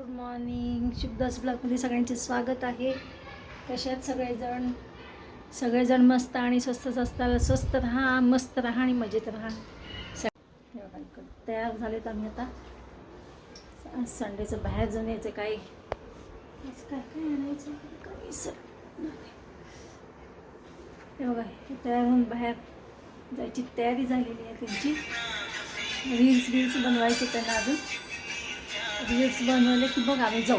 Good morning. शुभदास ब्लॉगमध्ये सगळ्यांचे स्वागत आहे. कशात सगळेजण? सगळेजण मस्त आणि स्वस्तच असताना स्वस्त राहा मस्त राहा आणि मजेत राहा. स- तयार झालेत आम्ही आता. संडेचं बाहेर जाऊन यायचं काय? काय काय आणायचं? हे बघा तयार होऊन बाहेर जायची तयारी झालेली आहे त्यांची. रील्स रील्स बनवायचे त्यांना अजून. रील्स बनवले की बघ आम्ही जाऊ.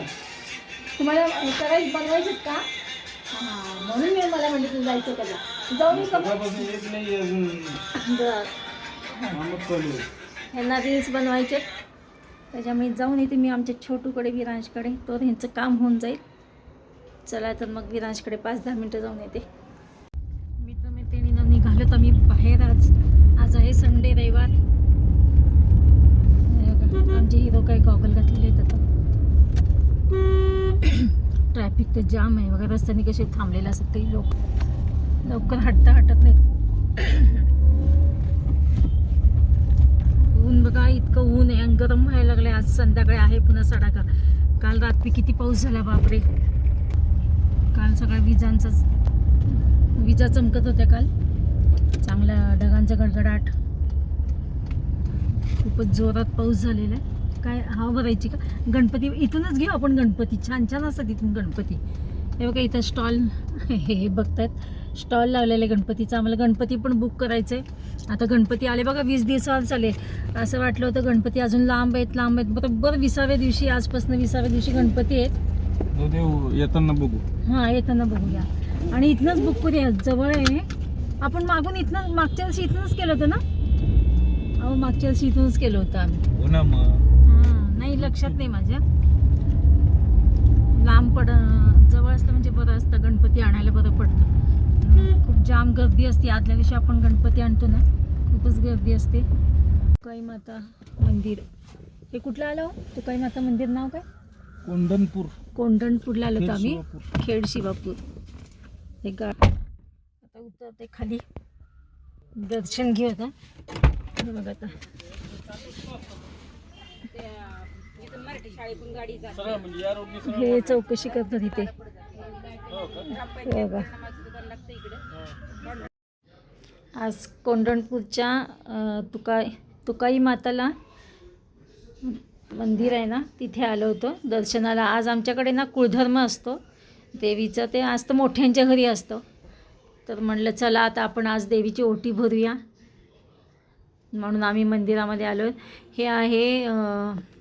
तुम्हाला करायचे बनवायचे का? हां म्हणून मी मला म्हणले तुम्ही जायचं का जा. जाऊ अजून. बरं. ह्यांना रील्स बनवायचे त्याच्यामुळे जाऊन येते. मी आमच्या छोटूकडे विरांशकडे. तर ह्यांचं काम होऊन जाईल. चला तर मग विरांशकडे पाच दहा मिनटं जाऊन येते. मित्रमैत्रिणीनं निघालो तर मी बाहेर आज. आज आहे संडे रविवार. आमचे हिरो काही गॉगल घातलेले आहेत आता. ट्रॅफिक तर जाम आहे. बघा रस्त्याने कसे थांबलेले असतात ते लोक. लवकर हटता हटत नाहीत. ऊन बघा इतकं ऊन आहे आणि गरम व्हायला लागले आज संध्याकाळी आहे पुन्हा सडाका. काल रात्री किती पाऊस झाला बापरे. काल सगळ्या विजांचाच विजा चमकत होत्या काल. चांगला ढगांचा गडगडाट. खूपच जोरात पाऊस झालेला आहे. काय हवा भरायची का? गणपती इथूनच घेऊ आपण गणपती. छान छान असतात इथून गणपती. हे बघा इथं स्टॉल हे बघतायत. स्टॉल लावलेले गणपतीचा. आम्हाला गणपती पण बुक करायचं आहे आता गणपती आले बघा वीस दिवसावर चाले असं वाटलं होतं गणपती अजून लांब आहेत लांब आहेत. बरोबर विसाव्या दिवशी आजपासून विसाव्या दिवशी गणपती आहेत. येताना बघू. हां येताना बघूया. आणि इथनंच बुक करूया. जवळ आहे. आपण मागून इथनं मागच्या वर्षी इथूनच केलं होतं ना? अहो मागच्या वर्षी इथूनच केलं होतं आम्ही. हो ना मग. हां नाही लक्षात नाही माझ्या. लांब पड जवळ असतं म्हणजे बरं असतं गणपती आणायला बरं पडतं. खूप जाम गर्दी असते. आदल्या दिवशी आपण गणपती आणतो ना खूपच गर्दी असते. तुकाई माता मंदिर. हे कुठलं आलं हो? तुकाई माता मंदिर नाव काय? कोंढणपूर. कोंढणपूरला आलो होतो आम्ही. शिवापूर. खेड शिवापूर. हे गा आता उतरते खाली. दर्शन घेऊ आता. बघा आता. सगळं म्हणजे हे चौकशी करतात इथे. हो बघा आज कोंढणपूरच्या तुका तुकाई माताला मंदिर आहे ना तिथे आलो होतो दर्शनाला. आज आमच्याकडे ना कुळधर्म असतो. देवीचं ते आज तर मोठ्यांच्या घरी असतं. तर म्हणलं चला आता आपण आज देवीची ओटी भरूया. म्हणून आम्ही मंदिरामध्ये आलो हे आहे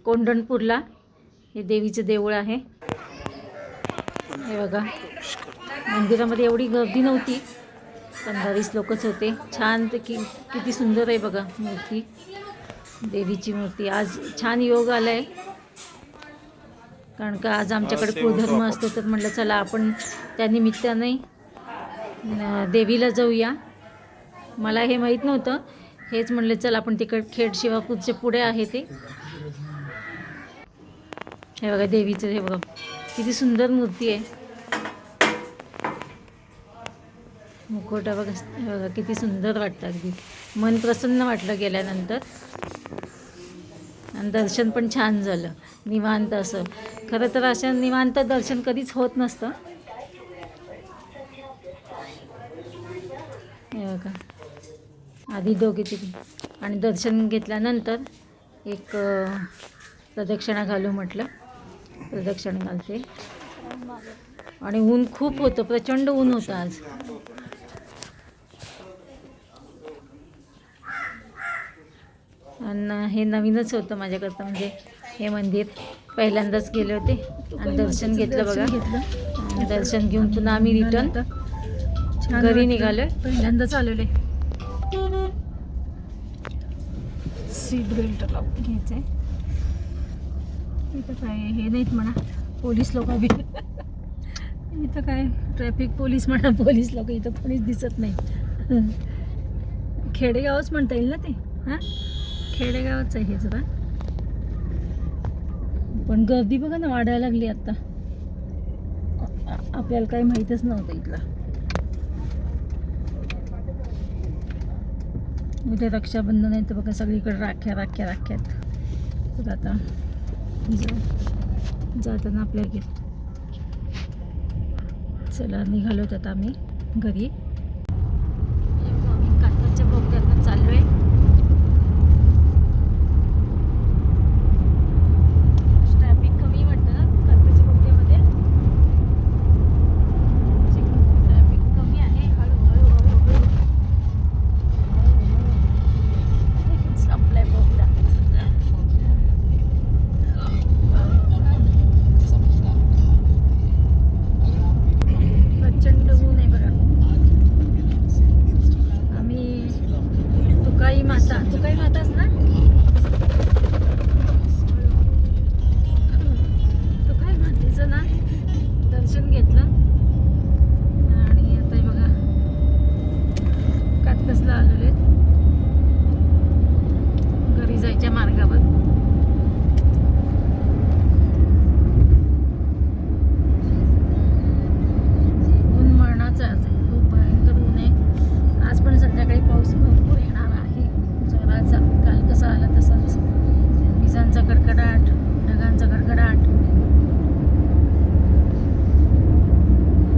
कोंढणपूरला. हे देवीचं देऊळ आहे. हे बघा. मंदिरामध्ये एवढी गर्दी नव्हती. पंधरा वीस लोकच होते. छान कि किती सुंदर आहे बघा मूर्ती. देवीची मूर्ती. आज छान योग आला आहे कारण का आज आमच्याकडे कुळधर्म असतो तर म्हटलं चला आपण त्या निमित्ताने देवीला जाऊया. मला हे माहीत नव्हतं. हेच म्हणले चल आपण तिकड खेड शिवापूरचे पुढे आहे ते. हे बघा देवीचं हे बघा. किती सुंदर मूर्ती आहे. मुखवटा बघा बघा किती सुंदर वाटतं अगदी. मन प्रसन्न वाटलं गेल्यानंतर. आणि दर्शन पण छान झालं. निवांत असं. खरं तर असं निवांत दर्शन कधीच होत नसतं हे बघा आधी दोघे तिघे आणि दर्शन घेतल्यानंतर एक प्रदक्षिणा घालू म्हटलं. प्रदक्षिणा घालते. आणि ऊन खूप होतं प्रचंड ऊन होतं आज. आणि हे नवीनच होतं माझ्याकरता म्हणजे हे मंदिर. पहिल्यांदाच गेले होते. आणि दर्शन घेतलं बघा. आणि दर्शन घेऊन पुन्हा आम्ही रिटर्न घरी निघालोय. पहिल्यांदाच आलेले सीट बेल्ट घ्यायचं आहे इथं काय हे नाहीत म्हणा पोलीस लोक बी. इथं काय ट्रॅफिक पोलीस म्हणा पोलीस लोक इथं कोणीच दिसत नाही. खेडेगावच म्हणता येईल ना ते हां? खेडेगावच आहे हे जरा. पण गर्दी बघा ना वाढायला लागली आत्ता आपल्याला काही माहीतच नव्हतं इथलं. उद्या रक्षाबंधन आहे तर बघा सगळीकडे राख्या राख्या राख्यात तर आता जाताना आपल्या घे चला निघालो आता आम्ही घरी आम्ही कात्रजच्या बोगद्यातनं चाललो आहे ट्रॅफिक कमी वाटतं ना कात्रजच्या बोगद्यामध्ये ट्रॅफिक कमी आहे हळूहळू हळूहळू संपलाय बोगदा प्रचंड ऊन आहे बघा आम्ही तुकाई माता तुकाई माताच ना तुकाई मातेचं ना दर्शन घेतलं आणि आता हे बघा कातकसला आलेले आहेत घरी जायच्या मार्गावर ऊन मरणाचं आज आहे खूप भयंकर ऊन आहे आज पण संध्याकाळी पाऊस भरपूर येणार आहे जोराचा काल कसा आला तसाच विजांचा कडकडाट ढगांचा कडकडाट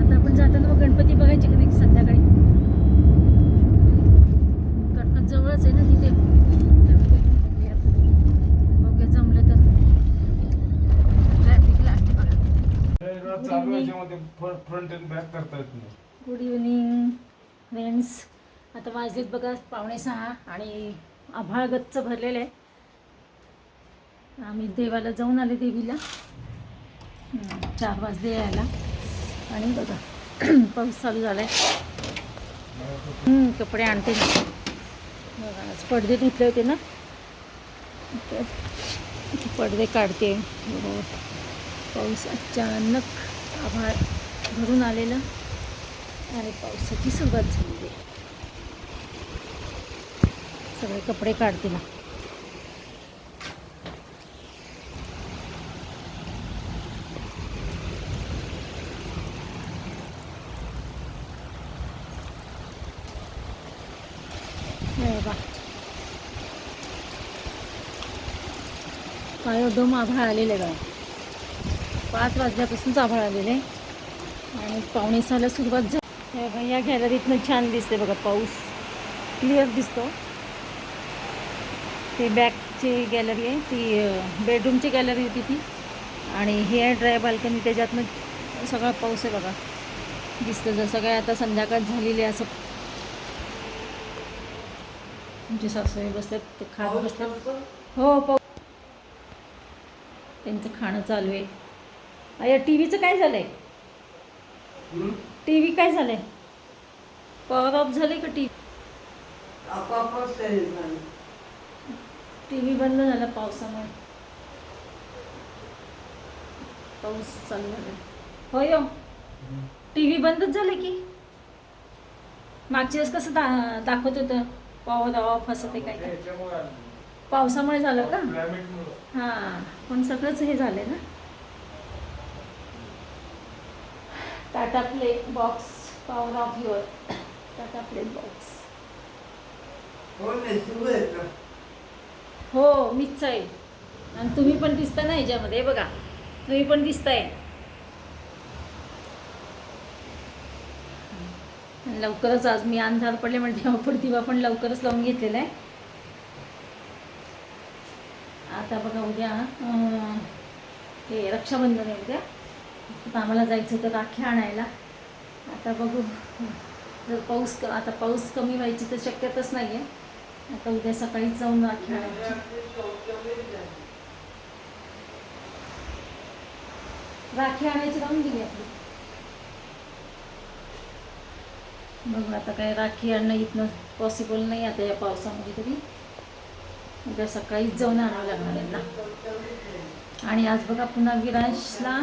आता आपण जाताना मग गणपती बघायचे का नाही संध्याकाळी कटकट जवळच आहे ना तिथे त्यामुळे बघूया. बघूया जमलं तर ट्रॅफिक लागते बघा चालू आहे याच्यामध्ये फ्रंट अँड बॅक करता येत नाही. गुड इव्हनिंग फ्रेंड्स आता वाजलेत बघा पावणे सहा आणि आभाळ गच्च भरलेलं आहे. आम्ही देवाला जाऊन आले देवीला. चार वाजले यायला. आणि बघा पाऊस चालू झाला आहे कपडे आणते ना बघा आज पडदे धुतले होते ना? तर पडदे काढते. पाऊस अचानक आभाळ. भरून आलेलं आणि पावसाची सुरुवात झाली. आहे सगळे कपडे काढते ना हे बा काय एकदम आभाळ आलेलं आहे पाच वाजल्यापासूनच आभाळ आलेलं. आहे आणि पावणे सहाला सुरुवात झाली बघा या गॅलरीतनं छान दिसते बघा पाऊस. क्लिअर दिसतो. ती बॅकची गॅलरी आहे ती बेडरूमची गॅलरी होती ती. आणि ही आहे ड्राय बाल्कनी त्याच्यातनं सगळा पाऊस आहे बघा. दिसतं जसं काय आता संध्याकाळ झालेली आहे असं. आमचे सासूबाई बसतात ते खात बसतात. हो पाऊस त्यांचं खाणं चालू आहे. अया टी व्हीचं काय झालं आहे टी व्ही काय झालंय? पॉवर ऑफ झाले का टी टी व्ही बंद झाला पावसामुळे. पाऊस चालू झाला. होय हो. टी व्ही बंदच झाले की. मागच्या वेळेस कसं दा दाखवत होतं? पॉवर ऑफ असं ते काय काय? पावसामुळे झालं का? हां. पण सगळंच हे झालंय ना? Tata play box power off your Tata play box. हो हो मीच आहे. आणि तुम्ही पण दिसता ना ह्याच्यामध्ये हे बघा. तुम्ही पण दिसताय. लवकरच आज मी अंधार पडले म्हणजे आपण दिवा पण लवकरच लावून घेतलेला आहे. आता बघा उद्या हे रक्षाबंधन आहे उद्या. आम्हाला जायचं होतं राखी आणायला. आता बघू. जर पाऊस आता पाऊस कमी व्हायची तर शक्यतच नाही आहे आता उद्या सकाळीच जाऊन राखी आणायची. राखी आणायची राहून गेली आपली. बघू आता काय राखी आणणं इथनं पॉसिबल नाही आता या पावसामध्ये तरी. उद्या सकाळीच जाऊन आणावं लागणार यांना. आणि आज बघा पुन्हा विरांशला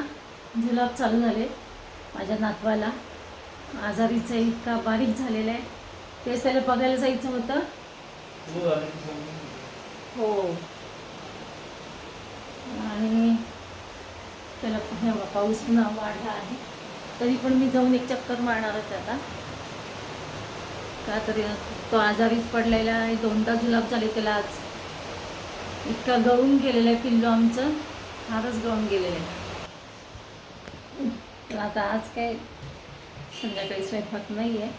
जुलाब चालू झाले माझ्या नातवाला. आजारीचं इतका बारीक झालेला आहे. तेच त्याला बघायला जायचं होतं. हो आणि त्याला हे पाऊस पुन्हा वाढला आहे. तरी पण मी जाऊन एक चक्कर मारणारच आता. का तरी तो आजारीच पडलेला आहे. दोनदा जुलाब झाले त्याला आज. इतका गळून गेलेला आहे पिल्लू आमचं. फारच गळून गेलेलं आहे. आता आज काय संध्याकाळी स्वयंपाक नाही आहे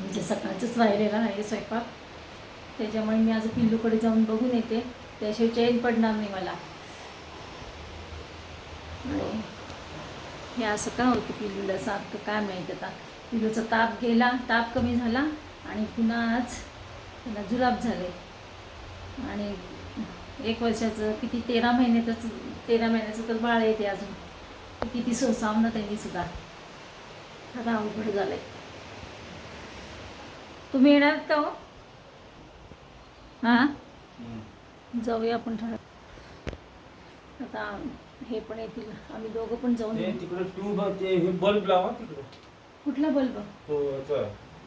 म्हणजे सकाळचंच राहिलेला आहे स्वयंपाक. त्याच्यामुळे मी आज पिल्लूकडे जाऊन बघून येते. त्याशिवाय चैन पडणार नाही मला. आणि हे असं का होतं पिल्लूला सारखं काय माहीत आता? पिल्लूचा ताप गेला ताप कमी झाला आणि पुन्हा आज त्याला जुलाब झाले. आणि एक वर्षाचं किती तेरा महिन्यातच तेरा महिन्याचं तर बाळ येते अजून. किती सोसावं ना त्यांनी सुद्धा. आता अवघड झालंय. तुम्ही येणार का हो? हां? जाऊया आपण ठरव. आता हे पण येतील. आम्ही दोघं पण जाऊन ते येऊ. तिकडे ट्यूब ते हे बल्ब लावा तिकडे. कुठला बल्ब तो याचा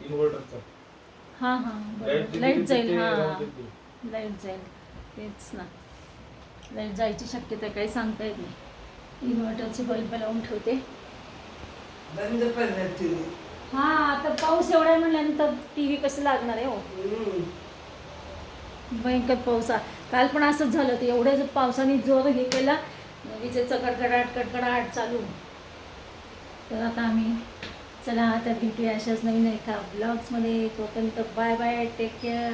इन्व्हर्टरचा हां हां लाइट जाईल ते हां. ते. लाइट जाईल. तेच ना. लाइट जायची शक्यता काही सांगता येत नाही. इन्व्हर्टरचे बल्ब लावून ठेवते. बंद हा आता पाऊस एवढा आहे म्हणल्यानंतर टी व्ही कसं लागणार आहे हो? भयंकर पाऊस काल पण असंच झालं ते एवढ्या जो पावसाने जोर हे केला. विजेचं कडकडाट कडकडाट चालू. तर आता आम्ही चला आता भेटूया अशाच नवीन एका ब्लॉग्समध्ये तोपर्यंत बाय बाय टेक केअर